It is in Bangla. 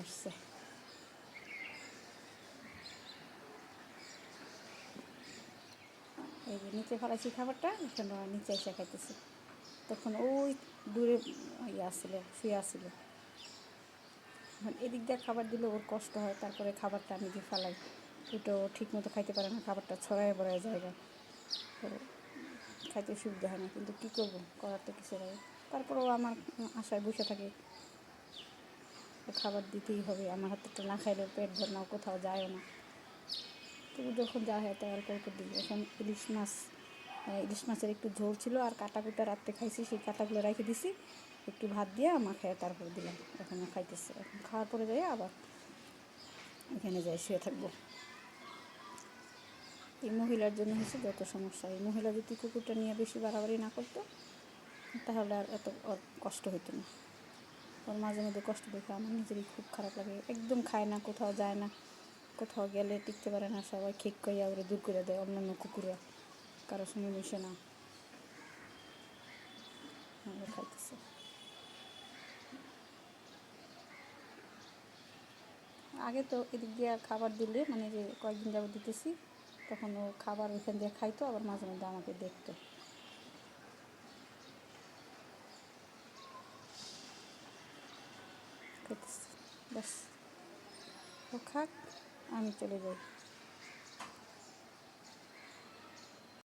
আসছে এই যে নিচে ফেলাইছি খাবারটা এখন নিচে এসে খাইতেছে তখন ওই দূরে ইয়ে আসছিল শুয়ে আসছিল এদিক দিয়ে খাবার দিলে ওর কষ্ট হয় তারপরে খাবারটা আমি যে ফেলাই ও ঠিক মতো খাইতে পারে না খাবারটা ছড়ায় বড়ায় জায়গা তো খাইতে সুবিধা হয় না কিন্তু কী করব করার তো কিছু নেই তারপরেও আমার আশায় বসে থাকে তো খাবার দিতেই হবে। আমার হাতে না খাইলে পেট ভর কোথাও যায়ও না। তবু যখন যা হয় তাই অল্প অল্প দিই এখন ইলিশ মাছ ইলিশ মাছের একটু ঝোল ছিল আর কাটা কুটা রাত্রে খাইছি, সেই কাটাগুলো রেখে দিছি। একটু ভাত দিয়ে মাখায় তারপর দিলাম। এখন খাইতেছে এখন খাওয়ার পরে যাই আবার এখানে যাই, শুয়ে থাকব। এই মহিলার জন্য হচ্ছে যত সমস্যা। এই মহিলা যদি কুকুরটা নিয়ে বেশি বাড়াবাড়ি না করতো, তাহলে আর এত কষ্ট হতো না। ওর মাঝে মধ্যে কষ্ট দেখে আমার নিজেরই খুব খারাপ লাগে। একদম খায় না, কোথাও যায় না। কোথাও গেলে টিকতে পারে না সবাই, খেক কইয়া ওরে দূর করে দেয়, অন্যান্য কুকুররা। কারোর সঙ্গে মিশে না। খাইতেছে। আগে তো এদিক দিয়ে খাবার দিলে মানে যে কয়েকদিন যাবত দিতেছি, তখন ও খাবার ওইখান দিয়ে খাইতো, আবার মাঝে মধ্যে আমাকে দেখতো। খাইতেছে ব্যাস। ও খাক আমি চলে যাই।